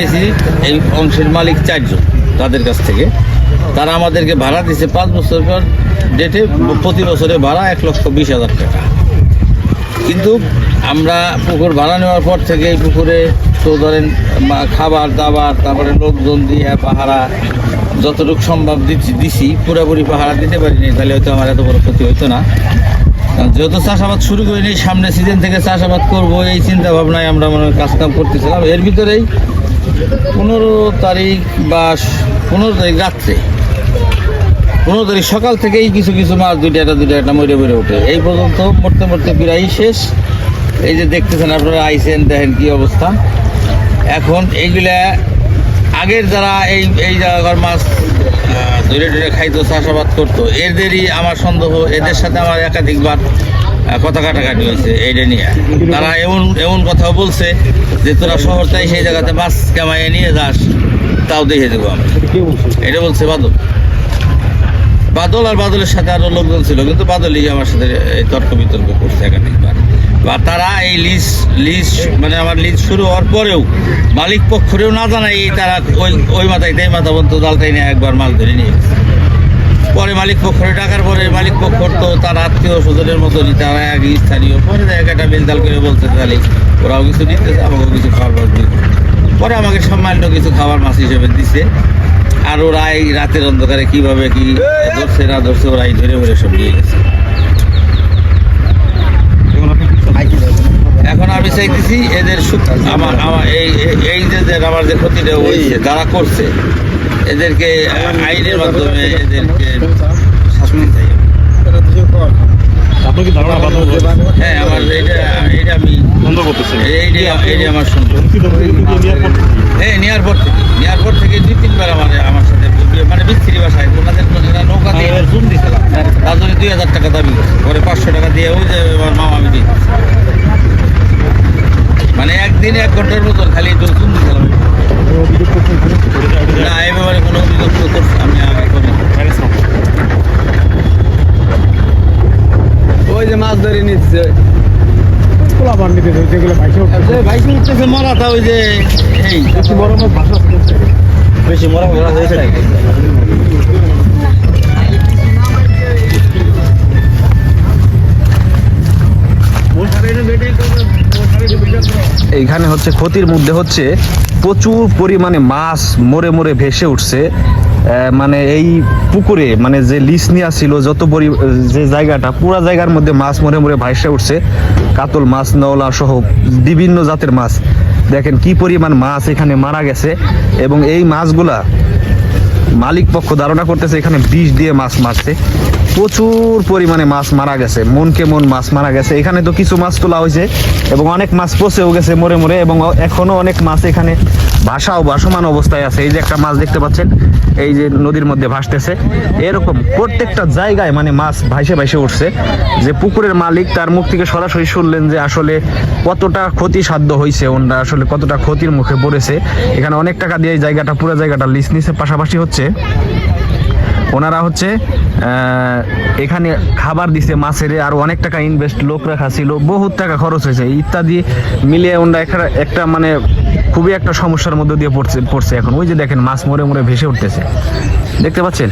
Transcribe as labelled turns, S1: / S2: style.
S1: নিয়েছি এই অংশের মালিক চারজন তাদের কাছ থেকে। তারা আমাদেরকে ভাড়া দিছে পাঁচ বছর পর ডেটে প্রতি বছরে ভাড়া এক লক্ষ বিশ হাজার টাকা। কিন্তু আমরা পুকুর ভাড়া নেওয়ার পর থেকে এই পুকুরে তো ধরেন খাবার, দাবার, তারপরে লোকজন দিয়ে পাহারা, যতটুকু সম্ভব দিচ্ছি, দিছি, পুরোপুরি পাহারা দিতে পারিনি, তাহলে হয়তো আমার এত বড় ক্ষতি হতো না। যেহেতু চাষাবাদ শুরু করিনি, সামনে সিজন থেকে চাষাবাদ করব, এই চিন্তা ভাবনায় আমরা মানে কাজ কাম করতেছিলাম। এর ভিতরেই পনেরো তারিখ বা পনেরো তারিখ রাত্রে। পনেরো তারিখ সকাল থেকেই কিছু কিছু মাছ দুইটা একটা দুইটা একটা মরে মরে ওঠে। এই পর্যন্ত মরতে মরতে প্রায় শেষ। এই যে দেখতেছেন আপনারা আইসেন দেখেন কি অবস্থা। এখন এইগুলা আগের যারা এই এই জায়গার মাছ ধরে ধরে খাইতো, চাষাবাদ করতো, এদেরই আমার সন্দেহ, এদের সাথে আমার একাধিকবার কথা কাটাকাটি হয়েছে এইটা নিয়ে। তারা এমন এমন কথাও বলছে যে তোরা শহর তাই সেই জায়গাতে মাছ কামাইয়ে নিয়ে যাস, তাও দেখে দেবো আমরা। এটা বলছে বাদল। বাদল আর বাদলের সাথে আরও লোকজন ছিল, কিন্তু বাদলই আমার সাথে তর্ক বিতর্ক করছে একাধিকবার বা তারা এই লিজ লিজ মানে আমার লিজ শুরু হওয়ার পরেও মালিক পক্ষরেও না জানাই তারা ওই ওই মাথায় তাই মাথা বন্ধ দালটাই নিয়ে একবার মাছ ধরে নিয়ে গেছে। পরে মালিক পক্ষরে টাকার পরে মালিক পক্ষর তো তার আত্মীয় স্বজনের মতনই তারা এক স্থানীয়। পরে একটা বেলদাল করে বলতে তাহলে ওরাও কিছু দিতেছে আমাকেও কিছু খাবার পরে আমাকে সামান্য কিছু খাবার মাছ হিসেবে দিছে। আর ওরা এই রাতের অন্ধকারে কীভাবে কি ধরছে, না ধরছে, ওরা এই ধরে ধরে সব নিয়ে গেছে। এখন আমি চাইতেছি এদের আমার আমার এই এই- যে আমার যে ক্ষতিটা হয়েছে, যারা করছে এদেরকে আইনের মাধ্যমে এদেরকে শাস্তি চাই।
S2: কি ধারণা
S1: হ্যাঁ আমার এটা এটা আমি
S2: বন্ধ
S1: আমার শুনব হ্যাঁ নেওয়ার পর থেকে। নেওয়ার পর থেকে দুই তিনবার আমার আমার সাথে মানে বিচ্ছিরি বাসায়। ওনাদের নৌকা দিয়ে জুম দিয়েছিলাম তার জন্য দুই হাজার টাকা দাবি করছে। পরে পাঁচশো টাকা দিয়ে ওই যে আমার মামা আমি মানে একদিনে এক ঘণ্টার মতন খালি জুম দিয়েছিলাম না
S3: ওই যে মাছ ধরে নিচ্ছে।
S2: খোলা বান নিতে যেগুলো ভাইসে উঠছে
S1: বাইক উঠতেছে মরাটা ওই যে এই।
S2: বেশি বড় মাছ ভাষা
S1: বেশি মরা মরা হয়েছে
S3: এইখানে হচ্ছে ক্ষতির মধ্যে হচ্ছে প্রচুর পরিমাণে মাছ মরে মরে ভেসে উঠছে। মানে এই পুকুরে মানে যে লিস নেওয়া ছিল, যত পরি, যে জায়গাটা, পুরো জায়গার মধ্যে মাছ মরে মরে ভাইসে উঠছে। কাতল মাছ, নওলা সহ বিভিন্ন জাতের মাছ। দেখেন কি পরিমাণ মাছ এখানে মারা গেছে এবং এই মাছগুলা মালিক পক্ষ ধারণা করতেছে এখানে বিষ দিয়ে মাছ মারছে। প্রচুর পরিমাণে মাছ মারা গেছে, মনকে মন মাছ মারা গেছে। এখানে তো কিছু মাছ তোলা হয়েছে এবং অনেক মাছ পচেও গেছে মরে মরে এবং এখনও অনেক মাছ এখানে ভাসাও ভাসমান অবস্থায় আছে। এই যে একটা মাছ দেখতে পাচ্ছেন, এই যে নদীর মধ্যে ভাসতেছে। এরকম প্রত্যেকটা জায়গায় মানে মাছ ভাইসে ভাইসে উঠছে যে পুকুরের মালিক তার মুখ থেকে সরাসরি শুনলেন যে আসলে কতটা ক্ষতি সাধ্য হয়েছে ওনারা আসলে কতটা ক্ষতির মুখে পড়েছে। এখানে অনেক টাকা দিয়ে এই জায়গাটা, পুরো জায়গাটা লিস নিচে পাশাপাশি হচ্ছে, ওনারা হচ্ছে এখানে খাবার দিছে মাছের, আর অনেক টাকা ইনভেস্ট লোক রাখা ছিল, বহুত টাকা খরচ হয়েছে। ইত্যাদি মিলিয়ে ওনারা একটা মানে খুবই একটা সমস্যার মধ্যে দিয়ে পড়ছে পড়ছে এখন। ওই যে দেখেন, মাছ মরে মরে ভেসে উঠতেছে। দেখতে পাচ্ছেন?